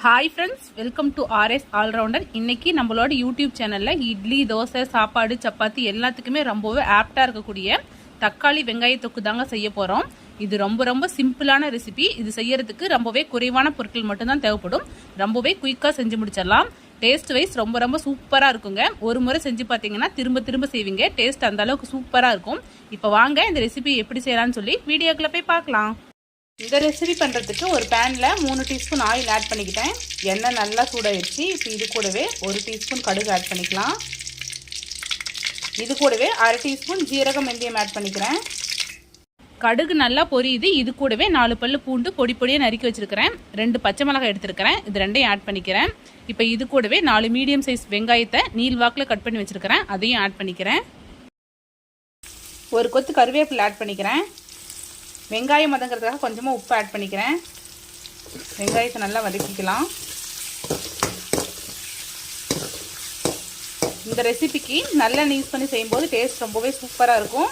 Hi friends welcome to RS allrounder இன்னைக்கு நம்மளோட YouTube சேனலில் இட்லி தோசை சாப்பாடு சப்பாத்தி எல்லாத்துக்குமே ரொம்பவே ஆப்டாக இருக்கக்கூடிய தக்காளி வெங்காய தொக்கு தாங்க செய்ய போகிறோம் இது ரொம்ப ரொம்ப சிம்பிளான ரெசிபி இது செய்யறதுக்கு ரொம்பவே குறைவான பொருட்கள் மட்டும்தான் தேவைப்படும். ரொம்பவே குயிக்காக செஞ்சு முடிச்சிடலாம். டேஸ்ட் வைஸ் ரொம்ப ரொம்ப சூப்பராக இருக்குங்க. ஒரு முறை செஞ்சு பார்த்தீங்கன்னா திரும்ப திரும்ப செய்வீங்க. டேஸ்ட் அந்த அளவுக்கு சூப்பராக இருக்கும். இப்போ வாங்க இந்த ரெசிபி எப்படி செய்யலாம்னு சொல்லி வீடியோக்குள்ள போய் பார்க்கலாம். இந்த ரெசிபி பண்ணுறதுக்கு ஒரு பேனில் மூணு டீஸ்பூன் ஆயில் ஆட் பண்ணிக்கிட்டேன். எண்ணெய் நல்லா சூடாயிடுச்சு இப்போ இது கூடவே ஒரு டீஸ்பூன் கடுகு ஆட் பண்ணிக்கலாம். இது கூடவே அரை டீஸ்பூன் ஜீரகம் வெந்தயம் ஆட் பண்ணிக்கிறேன். கடுகு நல்லா பொரியுது. இது கூடவே நாலு பல்லு பூண்டு பொடி பொடியாக நறுக்கி வச்சிருக்கிறேன். ரெண்டு பச்சை மிளகாய் எடுத்துருக்கிறேன். இது ரெண்டையும் ஆட் பண்ணிக்கிறேன். இப்போ இது கூடவே நாலு மீடியம் சைஸ் வெங்காயத்தை நீல் வாக்கில் கட் பண்ணி வச்சுருக்கிறேன். அதையும் ஆட் பண்ணிக்கிறேன். ஒரு கொத்து கருவேப்பிலை ஆட் பண்ணிக்கிறேன். வெங்காயம் வதங்கிறதுக்காக கொஞ்சமாக உப்பு ஆட் பண்ணிக்கிறேன். வெங்காயத்தை நல்லா வதக்கிக்கலாம். இந்த ரெசிபிக்கு நல்லெண்ணெய் யூஸ் பண்ணி செய்யும்போது டேஸ்ட் ரொம்பவே சூப்பராக இருக்கும்.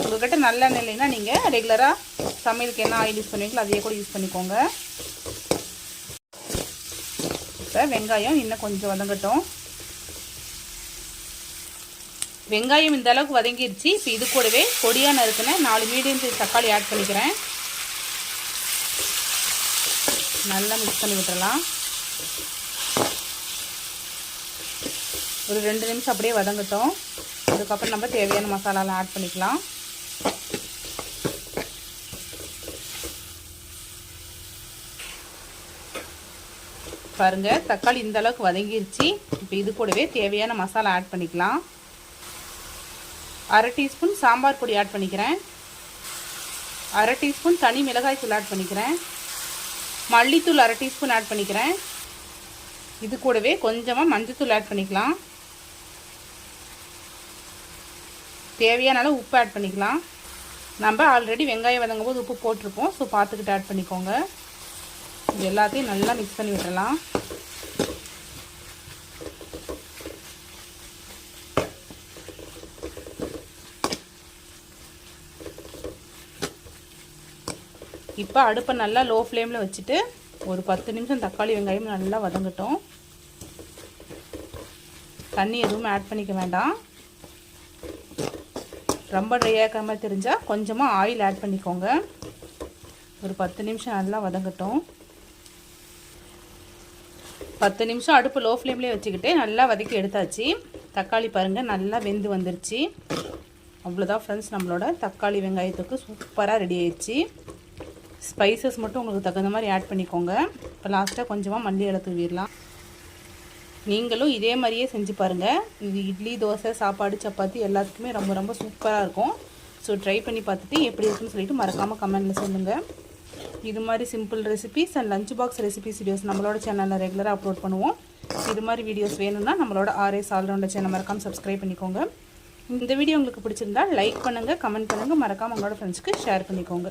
உங்கள்கிட்ட நல்லெண்ணெய் இல்லைன்னா நீங்கள் ரெகுலராக சமையலுக்கு என்ன ஆயில் யூஸ் பண்ணுவீங்களோ அதையே கூட யூஸ் பண்ணிக்கோங்க. இப்போ வெங்காயம் இன்னும் கொஞ்சம் வதங்கட்டும். வெங்காயம் இந்த அளவுக்கு வதங்கிருச்சு. இப்போ இது கூடவே பொடியாக நறுக்குன நாலு மீடியம் சைஸ் தக்காளி ஆட் பண்ணிக்கிறேன். நல்லா மிக்ஸ் பண்ணி விட்டுறலாம். ஒரு ரெண்டு நிமிஷம் அப்படியே வதங்கட்டும். அதுக்கப்புறம் நம்ம தேவையான மசாலாலாம் ஆட் பண்ணிக்கலாம். பாருங்கள் தக்காளி இந்த அளவுக்கு வதங்கிருச்சு. இப்போ இது கூடவே தேவையான மசாலா ஆட் பண்ணிக்கலாம். அரை டீஸ்பூன் சாம்பார் பொடி ஆட் பண்ணிக்கிறேன். அரை டீஸ்பூன் தனி மிளகாய் தூள் ஆட் பண்ணிக்கிறேன். மல்லித்தூள் அரை டீஸ்பூன் ஆட் பண்ணிக்கிறேன். இது கூடவே கொஞ்சமாக மஞ்சத்தூள் ஆட் பண்ணிக்கலாம். தேவையான அளவு உப்பு ஆட் பண்ணிக்கலாம். நம்ம ஆல்ரெடி வெங்காயம் வதங்கும் போது உப்பு போட்டிருப்போம். ஸோ பார்த்துக்கிட்டு ஆட் பண்ணிக்கோங்க. இது எல்லாத்தையும் நல்லா மிக்ஸ் பண்ணி விடலாம் இப்போ அடுப்பை நல்லா லோ ஃப்ளேமில் வச்சுட்டு ஒரு பத்து நிமிஷம் தக்காளி வெங்காயம் நல்லா வதங்கட்டும். தண்ணி எதுவும் ஆட் பண்ணிக்க வேண்டாம். ரொம்ப ட்ரை ஆகிற மாதிரி தெரிஞ்சால் கொஞ்சமாக ஆயில் ஆட் பண்ணிக்கோங்க. ஒரு பத்து நிமிஷம் நல்லா வதங்கட்டும். பத்து நிமிஷம் அடுப்பு லோ ஃப்ளேம்லேயே வச்சுக்கிட்டு நல்லா வதக்கி எடுத்தாச்சு. தக்காளி பாருங்கள் நல்லா வெந்து வந்துருச்சு. அவ்வளோதான் ஃப்ரெண்ட்ஸ் நம்மளோட தக்காளி வெங்காயத்துக்கு சூப்பராக ரெடி ஆயிடுச்சு. ஸ்பைசஸ் மட்டும் உங்களுக்கு தகுந்த மாதிரி ஆட் பண்ணிக்கோங்க. இப்போ லாஸ்ட்டாக கொஞ்சமாக மல்லி இலை தூவிடலாம். நீங்களும் இதே மாதிரியே செஞ்சு பாருங்கள் இது இட்லி தோசை சாப்பாடு சப்பாத்தி எல்லாத்துக்குமே ரொம்ப ரொம்ப சூப்பராக இருக்கும். ஸோ ட்ரை பண்ணி பார்த்துட்டு எப்படி இருக்குன்னு சொல்லிட்டு மறக்காமல் கமெண்ட்டில் சொல்லுங்கள் இது மாதிரி simple recipes and lunch box recipes videos நம்மளோட சேனலில் ரெகுலராக அப்லோட் பண்ணுவோம். இது மாதிரி வீடியோஸ் வேணும்னா நம்மளோட ஆர்எஸ் ஆல்ரவுண்டர் சேனல் மறக்காமல் சப்ஸ்கிரைப் பண்ணிக்கோங்க. இந்த வீடியோ உங்களுக்கு பிடிச்சிருந்தா லைக் பண்ணுங்கள் கமெண்ட் பண்ணுங்கள் மறக்காமல் உங்களோட ஃப்ரெண்ட்ஸ்க்கு ஷேர் பண்ணிக்கோங்க.